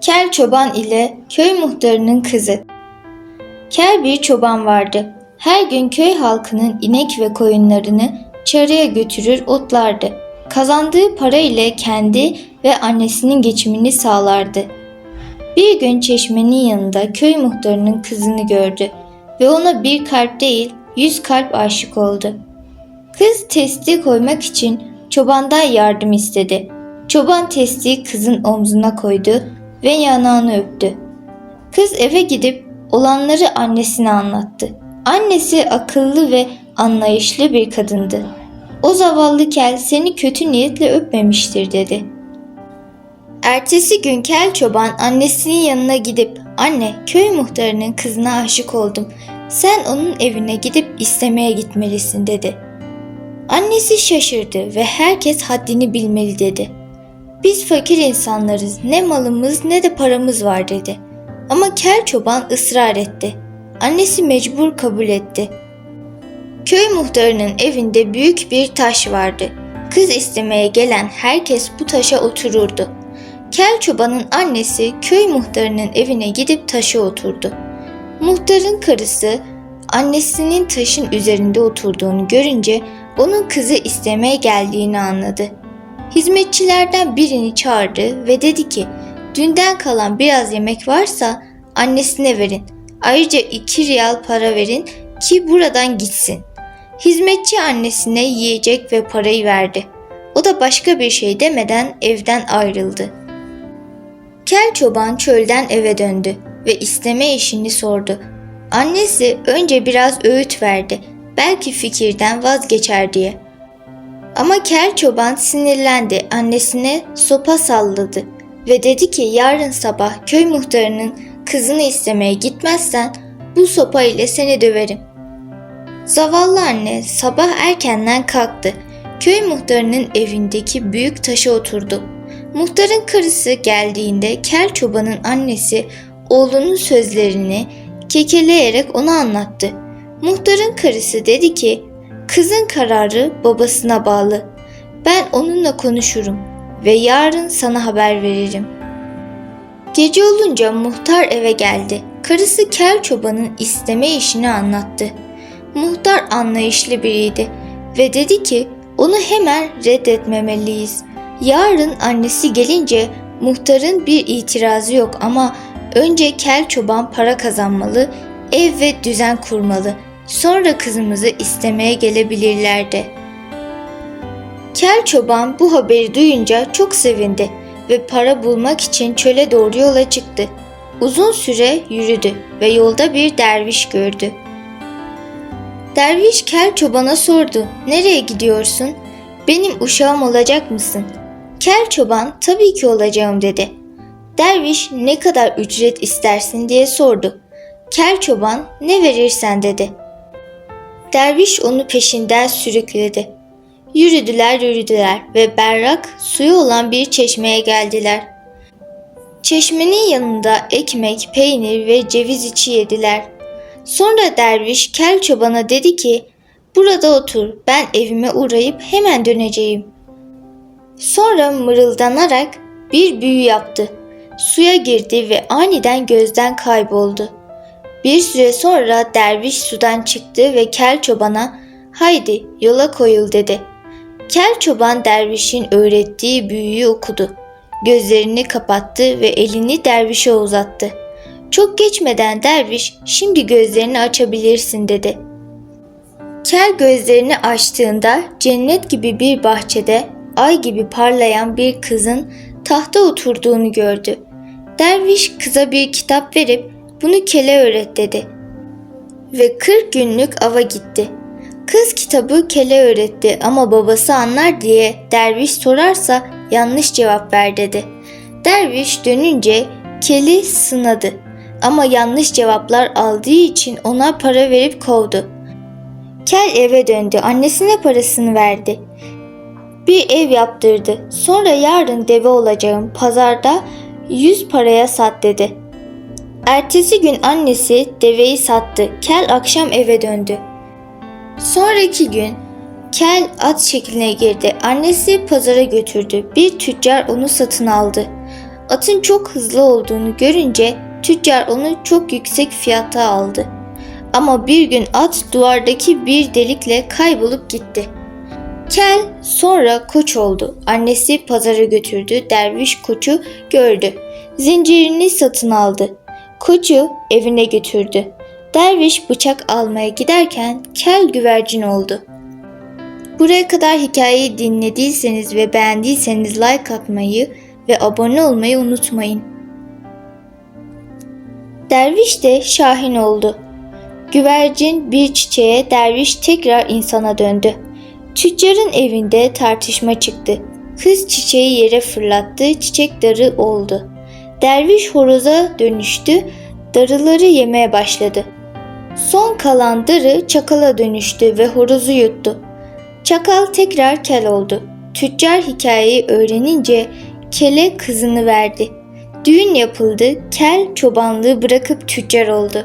Kel çoban ile köy muhtarının kızı. Kel bir çoban vardı. Her gün köy halkının inek ve koyunlarını çarıya götürür otlardı. Kazandığı para ile kendi ve annesinin geçimini sağlardı. Bir gün çeşmenin yanında köy muhtarının kızını gördü ve ona bir kalp değil yüz kalp aşık oldu. Kız testi koymak için çobandan yardım istedi. Çoban testi kızın omzuna koydu ve yanağını öptü. Kız eve gidip olanları annesine anlattı. Annesi akıllı ve anlayışlı bir kadındı. O zavallı kel seni kötü niyetle öpmemiştir dedi. Ertesi gün kel çoban annesinin yanına gidip anne köy muhtarının kızına aşık oldum. Sen onun evine gidip istemeye gitmelisin dedi. Annesi şaşırdı ve herkes haddini bilmeli dedi. Biz fakir insanlarız, ne malımız ne de paramız var dedi. Ama kel çoban ısrar etti. Annesi mecbur kabul etti. Köy muhtarının evinde büyük bir taş vardı. Kız istemeye gelen herkes bu taşa otururdu. Kel çobanın annesi köy muhtarının evine gidip taşa oturdu. Muhtarın karısı annesinin taşın üzerinde oturduğunu görünce onun kızı istemeye geldiğini anladı. Hizmetçilerden birini çağırdı ve dedi ki dünden kalan biraz yemek varsa annesine verin. Ayrıca iki riyal para verin ki buradan gitsin. Hizmetçi annesine yiyecek ve parayı verdi. O da başka bir şey demeden evden ayrıldı. Kel çoban çölden eve döndü ve isteme işini sordu. Annesi önce biraz öğüt verdi. Belki fikirden vazgeçer diye. Ama kel çoban sinirlendi. Annesine sopa salladı ve dedi ki yarın sabah köy muhtarının kızını istemeye gitmezsen bu sopa ile seni döverim. Zavallı anne sabah erkenden kalktı. Köy muhtarının evindeki büyük taşa oturdu. Muhtarın karısı geldiğinde kel çobanın annesi oğlunun sözlerini kekeleyerek ona anlattı. Muhtarın karısı dedi ki, kızın kararı babasına bağlı. Ben onunla konuşurum ve yarın sana haber veririm. Gece olunca muhtar eve geldi. Karısı kel çobanın isteme işini anlattı. Muhtar anlayışlı biriydi ve dedi ki onu hemen reddetmemeliyiz. Yarın annesi gelince muhtarın bir itirazı yok ama önce kel çoban para kazanmalı, ev ve düzen kurmalı. Sonra kızımızı istemeye gelebilirlerdi. Kel çoban bu haberi duyunca çok sevindi ve para bulmak için çöle doğru yola çıktı. Uzun süre yürüdü ve yolda bir derviş gördü. Derviş kel çobana sordu. Nereye gidiyorsun? Benim uşağım olacak mısın? Kel çoban tabii ki olacağım dedi. Derviş ne kadar ücret istersin diye sordu. Kel çoban ne verirsen dedi. Derviş onu peşinden sürükledi. Yürüdüler yürüdüler ve berrak suyu olan bir çeşmeye geldiler. Çeşmenin yanında ekmek, peynir ve ceviz içi yediler. Sonra derviş kel çobana dedi ki, burada otur ben evime uğrayıp hemen döneceğim. Sonra mırıldanarak bir büyü yaptı. Suya girdi ve aniden gözden kayboldu. Bir süre sonra derviş sudan çıktı ve kel çobana haydi yola koyul dedi. Kel çoban dervişin öğrettiği büyüyü okudu. Gözlerini kapattı ve elini dervişe uzattı. Çok geçmeden derviş şimdi gözlerini açabilirsin dedi. Kel gözlerini açtığında cennet gibi bir bahçede ay gibi parlayan bir kızın tahta oturduğunu gördü. Derviş kıza bir kitap verip bunu kele öğret dedi. Ve 40 günlük ava gitti. Kız kitabı kele öğretti ama babası anlar diye derviş sorarsa yanlış cevap ver dedi. Derviş dönünce keli sınadı ama yanlış cevaplar aldığı için ona para verip kovdu. Kel eve döndü, annesine parasını verdi. Bir ev yaptırdı. Sonra yarın deve olacağım, pazarda yüz paraya sat dedi. Ertesi gün annesi deveyi sattı. Kel akşam eve döndü. Sonraki gün Kel at şekline girdi. Annesi pazara götürdü. Bir tüccar onu satın aldı. atın çok hızlı olduğunu görünce tüccar onu çok yüksek fiyata aldı. Ama bir gün at duvardaki bir delikle kaybolup gitti. Kel sonra koç oldu. Annesi pazara götürdü. Derviş koçu gördü. Zincirini satın aldı. Koçu evine götürdü. Derviş bıçak almaya giderken kel güvercin oldu. Buraya kadar hikayeyi dinlediyseniz ve beğendiyseniz like atmayı ve abone olmayı unutmayın. Derviş de şahin oldu. Güvercin bir çiçeğe, derviş tekrar insana döndü. Tüccarın evinde tartışma çıktı. Kız çiçeği yere fırlattı, çiçek darı oldu. Derviş horoza dönüştü, darıları yemeye başladı. Son kalan darı çakala dönüştü ve horozu yuttu. Çakal tekrar kel oldu. Tüccar hikayeyi öğrenince kele kızını verdi. Düğün yapıldı, kel çobanlığı bırakıp tüccar oldu.